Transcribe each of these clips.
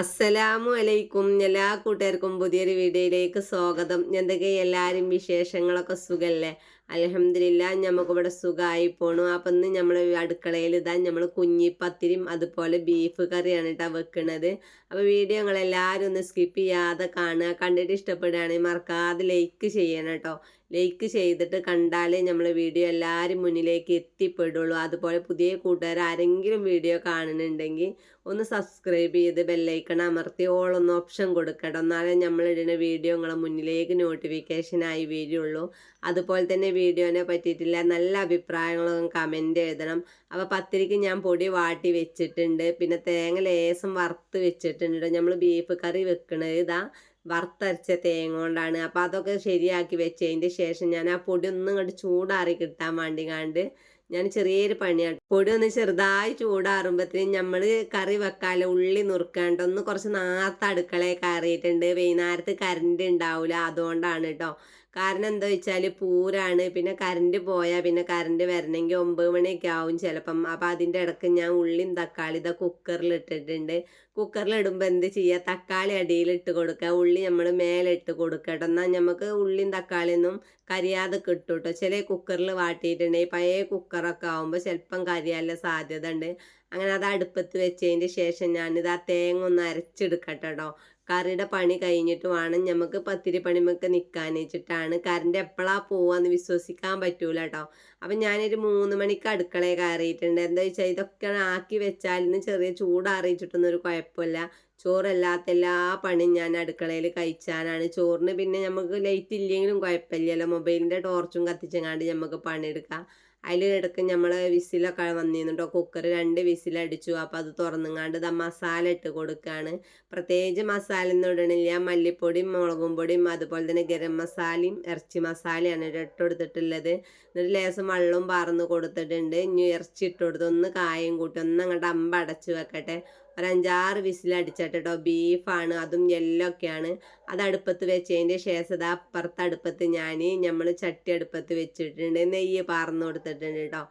അസ്സലാമു അലൈക്കും. എല്ലാ കൂട്ടുകാർക്കും പുതിയൊരു വീഡിയോയിലേക്ക് സ്വാഗതം. എന്തൊക്കെ എല്ലാവരും വിശേഷങ്ങളൊക്കെ സുഖല്ലേ? അലഹമില്ല നമുക്കിവിടെ സുഖമായി പോണു. അപ്പം ഇന്ന് നമ്മൾ അടുക്കളയിൽ ഇതാ നമ്മൾ കുഞ്ഞിപ്പത്തിരിയും അതുപോലെ ബീഫ് കറിയാണ് കേട്ടോ വെക്കുന്നത് അപ്പോൾ വീഡിയോ നിങ്ങളെല്ലാവരും ഒന്ന് സ്കിപ്പ് ചെയ്യാതെ കാണുക. കണ്ടിട്ട് ഇഷ്ടപ്പെടുകയാണെങ്കിൽ മറക്കാതെ ലൈക്ക് ചെയ്യണം കേട്ടോ ലൈക്ക് ചെയ്തിട്ട് കണ്ടാലേ നമ്മൾ വീഡിയോ എല്ലാവരും മുന്നിലേക്ക് എത്തിപ്പെടുള്ളൂ. അതുപോലെ പുതിയ കൂട്ടുകാർ ആരെങ്കിലും വീഡിയോ കാണുന്നുണ്ടെങ്കിൽ ഒന്ന് സബ്സ്ക്രൈബ് ചെയ്ത് ബെല്ലൈക്കൺ അമർത്തി ഓളൊന്ന് ഓപ്ഷൻ കൊടുക്കണം. എന്നാലേ നമ്മളിടുന്ന വീഡിയോ നിങ്ങളെ മുന്നിലേക്ക് നോട്ടിഫിക്കേഷനായി വരുള്ളൂ. അതുപോലെ തന്നെ വീഡിയോനെ പറ്റിയിട്ടില്ല നല്ല അഭിപ്രായങ്ങളൊന്നും കമന്റ് എഴുതണം. അപ്പോൾ പത്തിരിക്ക് ഞാൻ പൊടി വാട്ടി വെച്ചിട്ടുണ്ട്. പിന്നെ തേങ്ങ ലേസം വറുത്ത് വെച്ചിട്ടുണ്ട്. നമ്മൾ ബീഫ് കറി വെക്കണത് ഇതാ. വറുത്തരച്ച തേങ്ങ കൊണ്ടാണ്. അപ്പോൾ അതൊക്കെ ശരിയാക്കി വെച്ചതിന്റെ ശേഷം ഞാൻ ആ പൊടി ഒന്നും ഇങ്ങോട്ട് ചൂടാറി കിട്ടാൻ വേണ്ടി കണ്ട് ഞാൻ ചെറിയൊരു പണിയാണ്. പൊടി ഒന്ന് ചെറുതായി ചൂടാറുമ്പോഴത്തേനും നമ്മൾ കറി വെക്കാല ഉള്ളി നുറുക്കാണ്ട് ഒന്ന് കുറച്ച് നാർത്ത അടുക്കളയൊക്കെ അറിയിട്ടുണ്ട് വൈകുന്നേരത്ത് കറണ്ട് ഉണ്ടാവില്ല അതുകൊണ്ടാണ് കേട്ടോ കാരണം എന്താ വെച്ചാൽ പൂരാണ്. പിന്നെ കറണ്ട് പോയാൽ പിന്നെ കറണ്ട് വരണമെങ്കിൽ ഒമ്പത് മണിയൊക്കെ ആവും ചിലപ്പം. അപ്പം അതിന്റെ ഇടയ്ക്ക് ഞാൻ ഉള്ളിയും തക്കാളി ഇതാ കുക്കറിൽ ഇട്ടിട്ടുണ്ട്. കുക്കറിൽ ഇടുമ്പോൾ എന്ത് ചെയ്യുക തക്കാളി അടിയിൽ ഇട്ട് കൊടുക്കുക ഉള്ളി നമ്മൾ മേലെ ഇട്ട് കൊടുക്കുക കേട്ടോ എന്നാൽ നമുക്ക് ഉള്ളിയും തക്കാളിയൊന്നും കരിയാതെ കിട്ടും കേട്ടോ ചില കുക്കറിൽ വാട്ടിയിട്ടുണ്ടെങ്കിൽ പഴയ കുക്കറൊക്കെ ആകുമ്പോൾ ചിലപ്പം കരിയാനുള്ള സാധ്യത ഉണ്ട് അങ്ങനെ അത് അടുപ്പത്ത് വെച്ചതിന്റെ ശേഷം ഞാനിത് ആ തേങ്ങ ഒന്ന് അരച്ചെടുക്കട്ടെ കേട്ടോ കറിയുടെ പണി കഴിഞ്ഞിട്ട് വേണം നമുക്ക് പത്തിരി പണിമൊക്കെ നിൽക്കാൻ വെച്ചിട്ടാണ്. കറണ്ട് എപ്പോഴാ പോവാന്ന് വിശ്വസിക്കാൻ പറ്റൂല കേട്ടോ അപ്പം ഞാനൊരു മൂന്ന് മണിക്ക് അടുക്കളയിൽ കയറിയിട്ടുണ്ട്. എന്താ വെച്ചാൽ ഇതൊക്കെ ആക്കി വെച്ചാൽ ഇന്ന് ചെറിയ ചൂടാറിയിച്ചിട്ടൊന്നും ഒരു കുഴപ്പമില്ല. ചോറല്ലാത്ത എല്ലാ പണിയും ഞാൻ അടുക്കളയിൽ കഴിച്ചാനാണ്. ചോറിന് പിന്നെ നമുക്ക് ലൈറ്റ് ഇല്ലെങ്കിലും കുഴപ്പമില്ലല്ലോ. മൊബൈലിന്റെ ടോർച്ചും കത്തിച്ചെങ്ങാണ്ട് നമുക്ക് പണിയെടുക്കാം. അതിലിടക്ക് നമ്മൾ വിസിലൊക്കെ വന്നിരുന്നുണ്ടോ കുക്കർ രണ്ട് വിസിലടിച്ചു. അപ്പോൾ അത് തുറന്നുങ്ങാണ്ട് ഇതാ മസാല ഇട്ട് കൊടുക്കുകയാണ് പ്രത്യേകിച്ച് മസാല ഒന്നും ഇടണില്ല. മല്ലിപ്പൊടിയും മുളകും പൊടിയും അതുപോലെ തന്നെ ഗരം മസാലയും ഇറച്ചി മസാലയാണ് ഇട്ട് കൊടുത്തിട്ടുള്ളത്. എന്നിട്ട് ലേസം വെള്ളവും പറന്ന് കൊടുത്തിട്ടുണ്ട്. ഇനി ഇറച്ചി ഇട്ട് കൊടുത്ത് ഒന്ന് കായും കൂട്ടി ഒന്ന് അങ്ങോട്ട് അമ്പ അടച്ചു വെക്കട്ടെ. ഒരു അഞ്ചാറ് വിസിലടിച്ചിട്ടോ ബീഫാണ് അതും യെല്ലോ ഒക്കെയാണ്. അത് അടുപ്പത്ത് വെച്ചതിന്റെ ശേഷം അത് അപ്പുറത്ത് അടുപ്പത്ത് ഞാൻ നമ്മൾ ചട്ടി അടുപ്പത്ത് വെച്ചിട്ടുണ്ട്. നെയ്യ് പാർന്നു കൊടുത്തിട്ടുണ്ട് കേട്ടോ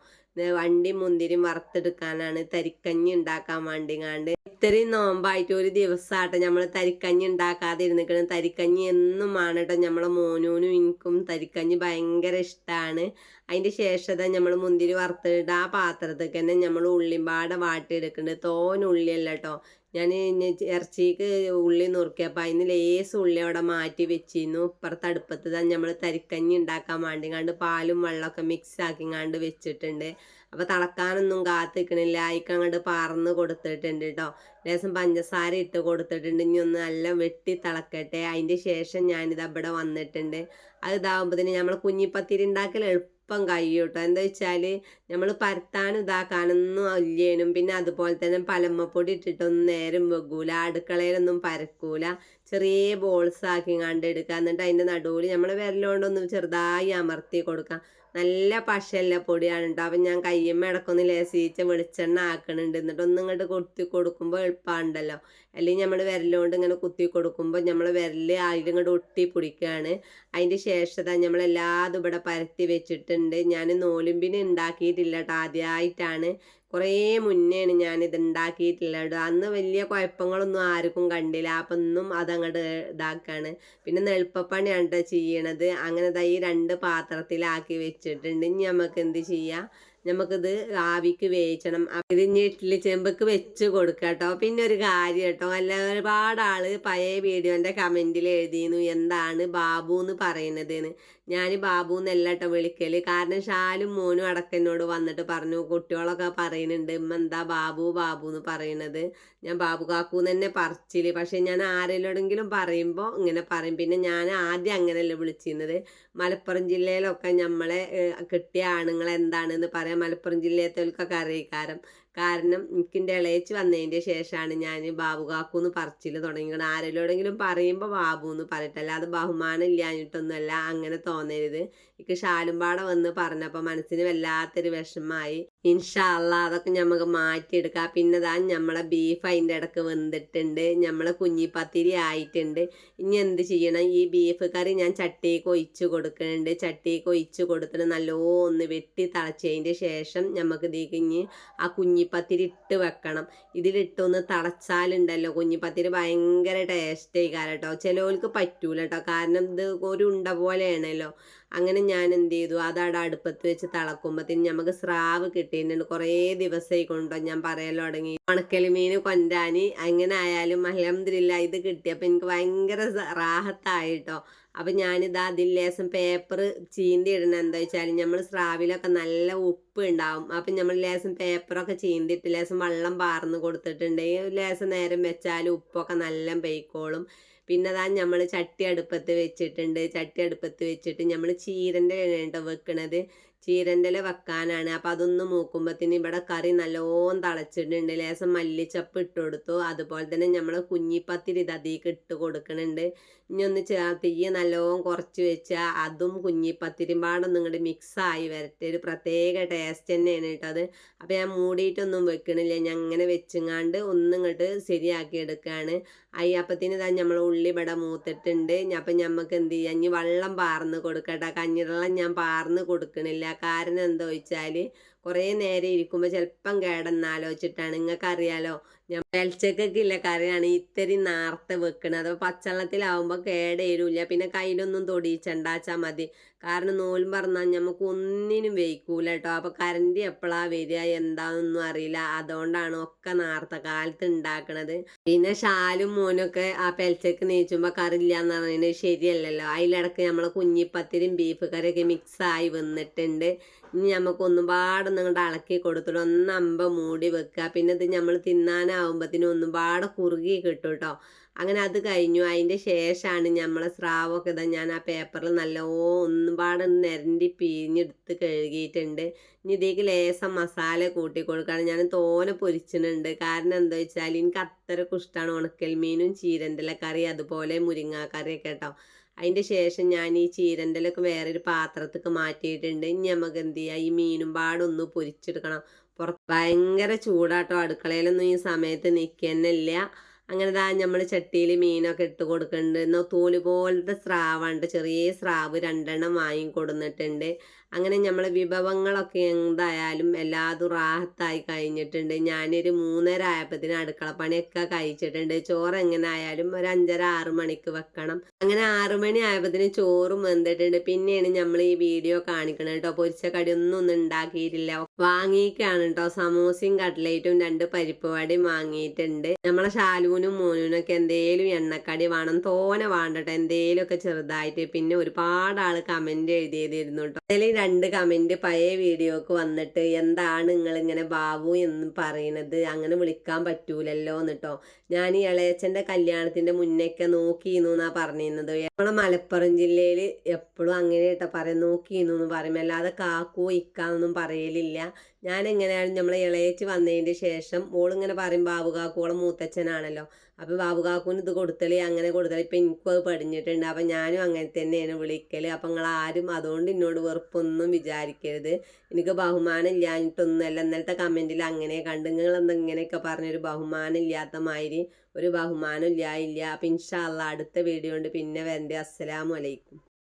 വണ്ടി മുന്തിരി വറുത്തെടുക്കാനാണ് തരിക്കഞ്ഞി ഉണ്ടാക്കാൻ വേണ്ടി കണ്ട് ഇത്രയും നോമ്പായിട്ട് ഒരു ദിവസമാട്ടെ നമ്മൾ തരിക്കഞ്ഞി ഉണ്ടാക്കാതെ ഇരുന്നിക്കണം തരിക്കഞ്ഞി എന്നും ആണ് കേട്ടോ നമ്മളെ മോനൂനും എനിക്കും തരിക്കഞ്ഞി ഭയങ്കര ഇഷ്ടമാണ് അതിന്റെ ശേഷം നമ്മൾ മുന്തിരി വറുത്തിട്ട് ആ പാത്രത്തിൽ തന്നെ നമ്മൾ ഉള്ളിമ്പാടെ വാട്ടിയെടുക്കുന്നുണ്ട് തോനുള്ളിയല്ല കേട്ടോ ഞാൻ ഇറച്ചിക്ക് ഉള്ളി നുറുക്കിയപ്പോൾ അതിന് ലേസ് ഉള്ളി അവിടെ മാറ്റി വെച്ചിരുന്നു. ഇപ്പുറത്ത് അടുപ്പത്ത് തന്നെ നമ്മൾ തരിക്കഞ്ഞി ഉണ്ടാക്കാൻ വേണ്ടിങ്ങാണ്ട് പാലും വെള്ളമൊക്കെ മിക്സ് ആക്കി കണ്ട് വെച്ചിട്ടുണ്ട്. അപ്പോൾ തിളക്കാനൊന്നും കാത്തിക്കണില്ല. അതിക്ക് അങ്ങോട്ട് പറന്ന് കൊടുത്തിട്ടുണ്ട് കേട്ടോ ലേസം പഞ്ചസാര ഇട്ട് കൊടുത്തിട്ടുണ്ട്. ഇനി ഒന്ന് നല്ല വെട്ടി തിളക്കട്ടെ. അതിന്റെ ശേഷം ഞാനിത് അവിടെ വന്നിട്ടുണ്ട്. അത് ഇതാകുമ്പോഴത്തേന് നമ്മൾ കുഞ്ഞിപ്പത്തിരി ഉണ്ടാക്കൽ എളുപ്പം എളുപ്പം കഴിയും കേട്ടോ എന്താ വെച്ചാൽ നമ്മൾ പരത്താൻ ഇതാക്കാനൊന്നും അല്ലേനും. പിന്നെ അതുപോലെ തന്നെ പലമ്മപ്പൊടി ഇട്ടിട്ടൊന്നും നേരം വെക്കൂല. അടുക്കളയിലൊന്നും പരക്കൂല. ചെറിയ ബോൾസ് ആക്കി കണ്ടെടുക്കുക എന്നിട്ട് അതിന്റെ നടുവിൽ നമ്മൾ വിരലുകൊണ്ടൊന്ന് ചെറുതായി അമർത്തി കൊടുക്കാം. നല്ല പശയല്ല പൊടിയാണ് കേട്ടോ അപ്പം ഞാൻ കയ്യമ്മ ഇടക്കൊന്ന് ലേസീച്ച വെളിച്ചെണ്ണ ആക്കണുണ്ട്. എന്നിട്ട് ഒന്നും ഇങ്ങോട്ട് കുത്തി കൊടുക്കുമ്പോൾ എളുപ്പമുണ്ടല്ലോ അല്ലെങ്കിൽ നമ്മൾ വിരലുകൊണ്ട് ഇങ്ങനെ കുത്തി കൊടുക്കുമ്പോൾ നമ്മൾ വിരൽ അതിലിങ്ങോട്ട് ഒട്ടി പിടിക്കുകയാണ് അതിന്റെ ശേഷം നമ്മൾ എല്ലാതും ഇവിടെ പരത്തി വെച്ചിട്ടുണ്ട്. ഞാൻ നോലുമ്പിന് ഉണ്ടാക്കിയിട്ടില്ല കേട്ടോ ആദ്യമായിട്ടാണ് കുറേ മുന്നെയാണ് ഞാനിത് ഉണ്ടാക്കിയിട്ടുള്ളത് അന്ന് വലിയ കുഴപ്പങ്ങളൊന്നും ആർക്കും കണ്ടില്ല. അപ്പം ഒന്നും അതങ്ങോട്ട് ഇതാക്കാണ്. പിന്നെ നെൽപ്പപ്പണിയാണ് കേട്ടോ ചെയ്യണത്. അങ്ങനെ ഈ രണ്ട് പാത്രത്തിലാക്കി വെച്ചിട്ടുണ്ട്. ഇനി നമുക്ക് എന്ത് ചെയ്യാം? നമുക്കിത് ആവിക്ക് വേവിച്ചണം. ഇത് ഇഡ്ഡലി ചെമ്പക്ക് വെച്ച് കൊടുക്കുക കേട്ടോ പിന്നെ ഒരു കാര്യം കേട്ടോ അല്ല ഒരുപാട് ആൾ പഴയ വീഡിയോന്റെ കമന്റിൽ എഴുതിയിരുന്നു. എന്താണ് ബാബു എന്ന് പറയുന്നതെന്ന്. ഞാൻ ബാബു എന്നല്ല കേട്ടോ വിളിക്കൽ. കാരണം ഷാലും മോനും അടക്കനോട് വന്നിട്ട് പറഞ്ഞു കുട്ടികളൊക്കെ പറയുന്നുണ്ട് ഇമ്മ എന്താ ബാബു ബാബു എന്ന് പറയുന്നത്? ഞാൻ ബാബു കാക്കു തന്നെ പറിച്ചില്ല പക്ഷെ ഞാൻ ആരെങ്കിലും പറയുമ്പോൾ ഇങ്ങനെ പറയും. പിന്നെ ഞാൻ ആദ്യം അങ്ങനെയല്ല വിളിച്ചിരുന്നത്. മലപ്പുറം ജില്ലയിലൊക്കെ നമ്മളെ കിട്ടിയ ആണുങ്ങൾ എന്താണെന്ന് പറയാം മലപ്പുറം ജില്ലയിലെ അറിയിക്കാരം കാരണം എനിക്കിന്റെ ഇളയച്ച് വന്നതിന്റെ ശേഷമാണ് ഞാൻ ബാബു കാക്കു എന്ന് പറച്ചിൽ തുടങ്ങിയത് ആരെങ്കിലും പറയുമ്പോൾ ബാബു എന്ന് പറയട്ടെ. അല്ലാതെ ബഹുമാനം ഇല്ലാഞ്ഞിട്ടൊന്നുമല്ല അങ്ങനെ തോന്നരുത്. എനിക്ക് ഷാലുംപാടെ വന്ന് പറഞ്ഞപ്പോൾ മനസ്സിന് വല്ലാത്തൊരു വിഷമമായി. ഇൻഷാല്ല അതൊക്കെ നമുക്ക് മാറ്റിയെടുക്കാം. പിന്നെ താൻ നമ്മളെ ബീഫ് അതിന്റെ ഇടയ്ക്ക് വെന്തിട്ടുണ്ട്. നമ്മളെ കുഞ്ഞിപ്പത്തിരി ആയിട്ടുണ്ട്. ഇനി എന്ത് ചെയ്യണം? ഈ ബീഫ് കറി ഞാൻ ചട്ടിക്ക് ഒഴിച്ച് കൊടുക്കുന്നുണ്ട് ചട്ടിക്ക് ഒഴിച്ച് കൊടുത്തിട്ട് നല്ലോ ഒന്ന് വെട്ടി തിളച്ചതിന്റെ ശേഷം നമുക്ക് ഇതിക്ക് ഇനി ആ കുഞ്ഞി കുഞ്ഞിപ്പത്തിരി ഇട്ട് വെക്കണം. ഇതിലിട്ടൊന്ന് തളച്ചാലുണ്ടല്ലോ കുഞ്ഞിപ്പത്തിരി ഭയങ്കര ടേസ്റ്റ് കേട്ടോ ചിലവർക്ക് പറ്റൂല കേട്ടോ കാരണം ഇത് ഒരു ഉണ്ട പോലെയാണല്ലോ. അങ്ങനെ ഞാൻ എന്ത് ചെയ്തു അതവിടെ അടുപ്പത്ത് വെച്ച് തിളക്കുമ്പോഴത്തേന് നമുക്ക് സ്രാവ് കിട്ടിയിട്ടുണ്ട്. കുറേ ദിവസമായി കൊണ്ടോ ഞാൻ പറയാലോ തുടങ്ങി. ഉണക്കൽ മീൻ കൊണ്ടാന് അങ്ങനെ ആയാലും അലഹമില്ല ഇത് കിട്ടിയപ്പോൾ എനിക്ക് ഭയങ്കര റാഹത്തായിട്ടോ അപ്പം ഞാനിതാ അതിൽ ലേശം പേപ്പർ ചീന്തി ഇടണം എന്താ വെച്ചാൽ നമ്മൾ സ്രാവിലൊക്കെ നല്ല ഉപ്പ് ഉണ്ടാവും അപ്പം നമ്മൾ ലേശം പേപ്പറൊക്കെ ചീന്തിട്ട് ലേശം വെള്ളം പാർന്ന് കൊടുത്തിട്ടുണ്ടെങ്കിൽ ലേശം നേരം വെച്ചാൽ ഉപ്പൊക്കെ നല്ല പെയ്ക്കോളും. പിന്നെ അതാ നമ്മൾ ചട്ടി അടുപ്പത്ത് വെച്ചിട്ടുണ്ട്. ചട്ടി അടുപ്പത്ത് വെച്ചിട്ട് നമ്മൾ ചീരന്റെ കേട്ടോ വെക്കണത്. ചീരന്റെ വെക്കാനാണ്. അപ്പം അതൊന്ന് മൂക്കുമ്പത്തിന് ഇവിടെ കറി നല്ലോണം തളച്ചിട്ടുണ്ട് ലേശം മല്ലിച്ചപ്പ് ഇട്ട് കൊടുത്തു. അതുപോലെ തന്നെ നമ്മൾ കുഞ്ഞിപ്പത്തിരി ഇത് അതിലേക്ക് ഇട്ട് കൊടുക്കണുണ്ട്. ഇനി ഒന്ന് തീ നല്ലോണം കുറച്ച് വെച്ചാൽ അതും കുഞ്ഞിപ്പത്തിരിയും പാടൊന്നും ഇങ്ങോട്ട് മിക്സായി വരട്ടെ. ഒരു പ്രത്യേക ടേസ്റ്റ് തന്നെയാണ് കേട്ടോ അത്. അപ്പം ഞാൻ മൂടിയിട്ടൊന്നും വെക്കണില്ല. ഞാൻ അങ്ങനെ വെച്ചങ്ങാണ്ട് ഒന്നും ഇങ്ങോട്ട് ശരിയാക്കി എടുക്കുകയാണ് അയ്യപ്പത്തിന് ഇതാ നമ്മൾ ഉള്ളി ഇവിടെ മൂത്തിട്ടുണ്ട്. അപ്പം ഞമ്മക്ക് എന്ത് ചെയ്യാം? ഇനി വെള്ളം പാർന്ന് കൊടുക്കട്ടെ. കഞ്ഞിവെള്ളം ഞാൻ പാർന്ന് കൊടുക്കണില്ല. കാരണം എന്താ വെച്ചാൽ കുറേ നേരം ഇരിക്കുമ്പോൾ ചിലപ്പം കേടെന്നാലോചിച്ചിട്ടാണ് നിങ്ങൾക്ക് അറിയാലോ ഞാൻ വെളിച്ചക്കൊക്കെ ഇല്ല കറിയാണ് ഇത്തിരി നേർത്തെ വെക്കണത്. അപ്പോൾ പച്ചവെള്ളത്തിലാവുമ്പോൾ കേടേരൂല പിന്നെ കയ്യിലൊന്നും തൊടിയിച്ചണ്ടാച്ചാൽ മതി. കാരണം നോലും പറഞ്ഞാൽ നമുക്ക് ഒന്നിനും വെയ്ക്കൂല കേട്ടോ അപ്പോൾ കറണ്ട് എപ്പോഴാ വരിക? എന്താണെന്നൊന്നും അറിയില്ല. അതുകൊണ്ടാണ് ഒക്കെ നേരത്തെ കാലത്ത് ഉണ്ടാക്കണത് പിന്നെ ഷാലും മോനൊക്കെ ആ പെൽച്ചക്ക് നീച്ചുമ്പോൾ കറിയില്ല എന്ന് പറയുന്നത് ശരിയല്ലല്ലോ. അതിലിടക്ക് നമ്മളെ കുഞ്ഞിപ്പത്തിരിയും ബീഫ് കറിയൊക്കെ മിക്സായി വന്നിട്ടുണ്ട്. ഇനി നമുക്ക് ഒന്നും പാടൊന്നും ഇങ്ങോട്ട് ഇളക്കി കൊടുത്തിട്ട് ഒന്നമ്പ മൂടി വെക്കുക പിന്നെ ഇത് നമ്മൾ തിന്നാനാവുമ്പത്തിന് ഒന്നും പാടെ കുറുകി കിട്ടും കേട്ടോ അങ്ങനെ അത് കഴിഞ്ഞു. അതിന്റെ ശേഷമാണ് നമ്മളെ സ്രാവൊക്കെ ഇതാ ഞാൻ ആ പേപ്പറിൽ നല്ലോ ഒന്നും പാടെ നിരണ്ടി പിഴിഞ്ഞെടുത്ത് കഴുകിയിട്ടുണ്ട്. ഇനി ഇതിലേക്ക് ലേസം മസാല കൂട്ടി കൊടുക്കുകയാണ് ഞാൻ തോനെ പൊരിച്ചിട്ടുണ്ട്. കാരണം എന്താ വെച്ചാൽ എനിക്ക് അത്രക്കും ഇഷ്ടമാണ് ഉണക്കൽ മീനും ചീരന്റെല കറി അതുപോലെ മുരിങ്ങാക്കറിയൊക്കെ കേട്ടോ. അതിന്റെ ശേഷം ഞാൻ ഈ ചീരന്റെലൊക്കെ വേറൊരു പാത്രത്തേക്ക് മാറ്റിയിട്ടുണ്ട്. ഇനി നമുക്ക് എന്ത് ചെയ്യുക ഈ മീനും പാടൊന്ന് പൊരിച്ചെടുക്കണം. പുറത്ത് ഭയങ്കര ചൂടാട്ടോ. അടുക്കളയിലൊന്നും ഈ സമയത്ത് നിൽക്കുന്നില്ല അങ്ങനെ ദാ നമ്മൾ ചട്ടിയിൽ മീനൊക്കെ ഇട്ട് കൊടുക്കുന്നുണ്ട് എന്നാൽ തോൽ പോലത്തെ സ്രാവുണ്ട് ചെറിയ സ്രാവ് രണ്ടെണ്ണം വാങ്ങി കൊടുന്നിട്ടുണ്ട് അങ്ങനെ നമ്മൾ വിഭവങ്ങളൊക്കെ എന്തായാലും എല്ലാതും റാഹത്തായി കഴിഞ്ഞിട്ടുണ്ട്. ഞാനൊരു മൂന്നര ആയപ്പത്തിന് അടുക്കളപ്പണിയൊക്കെ കഴിച്ചിട്ടുണ്ട്. ചോറ് എങ്ങനെ ആയാലും ഒരു അഞ്ചര ആറ് മണിക്ക് വെക്കണം. അങ്ങനെ ആറു മണി ആയപ്പത്തിന് ചോറും വെന്തിട്ടുണ്ട്. പിന്നെയാണ് നമ്മൾ ഈ വീഡിയോ കാണിക്കണം കേട്ടോ. പൊരിച്ച കടിയൊന്നും ഒന്നും ഉണ്ടാക്കിയിട്ടില്ല. വാങ്ങിക്കാണ് കേട്ടോ. സമൂസയും കട്ട്ലേറ്റും രണ്ട് പരിപ്പ് വടയും വാങ്ങിയിട്ടുണ്ട്. നമ്മളെ ശാലൂനും മോനൂനൊക്കെ എന്തേലും എണ്ണക്കടി വേണം തോനെ വേണ്ടട്ടോ. എന്തേലും ഒക്കെ ചെറുതായിട്ട്. പിന്നെ ഒരുപാട് ആൾ കമന്റ് എഴുതിയതിരുന്നു കേട്ടോ. അതിൽ രണ്ട് കമന്റ് പഴയ വീഡിയോക്ക് വന്നിട്ട് എന്താണ് നിങ്ങൾ ഇങ്ങനെ ബാബു എന്ന് പറയുന്നത് അങ്ങനെ വിളിക്കാൻ പറ്റൂലല്ലോ എന്നിട്ടോ. ഞാൻ ഈ ഇളയച്ചന്റെ കല്യാണത്തിന്റെ മുന്നേക്കെ നോക്കിയിരുന്നു എന്നാണ് പറഞ്ഞിരുന്നത്. നമ്മളെ മലപ്പുറം ജില്ലയിൽ എപ്പോഴും അങ്ങനെ കേട്ടോ പറയാം നോക്കിയിരുന്നു എന്ന് പറയും. അല്ലാതെ കാക്കോ ഇക്കാന്നൊന്നും പറയലില്ല. ഞാൻ എങ്ങനെയാണ് നമ്മളെ ഇളയച്ച് വന്നതിന് ശേഷം ഓളിങ്ങനെ പറയും ബാബു കാക്കോളം മൂത്തച്ഛനാണല്ലോ. അപ്പോൾ ബാബു കാക്കൂന് ഇത് കൊടുത്തളി അങ്ങനെ കൊടുത്തളി ഇപ്പം എനിക്കും അത് പഠിഞ്ഞിട്ടുണ്ട്. അപ്പം ഞാനും അങ്ങനെ തന്നെയാണ് വിളിക്കൽ അപ്പം നിങ്ങൾ ആരും അതുകൊണ്ട് എന്നോട് വെറുപ്പൊന്നും വിചാരിക്കരുത്. എനിക്ക് ബഹുമാനം ഇല്ലാഞ്ഞിട്ടൊന്നുമല്ല ഇന്നലത്തെ കമന്റിൽ അങ്ങനെ കണ്ട് നിങ്ങൾ എന്തെങ്ങനെയൊക്കെ പറഞ്ഞൊരു ബഹുമാനം ഇല്ലാത്ത മാതിരി ഒരു ബഹുമാനം ഇല്ലായില്ല ഇല്ല അപ്പം ഇൻഷാല്ല അടുത്ത വീഡിയോ കൊണ്ട് പിന്നെ വരണ്ടേ. അസ്സലാമു അലൈക്കും.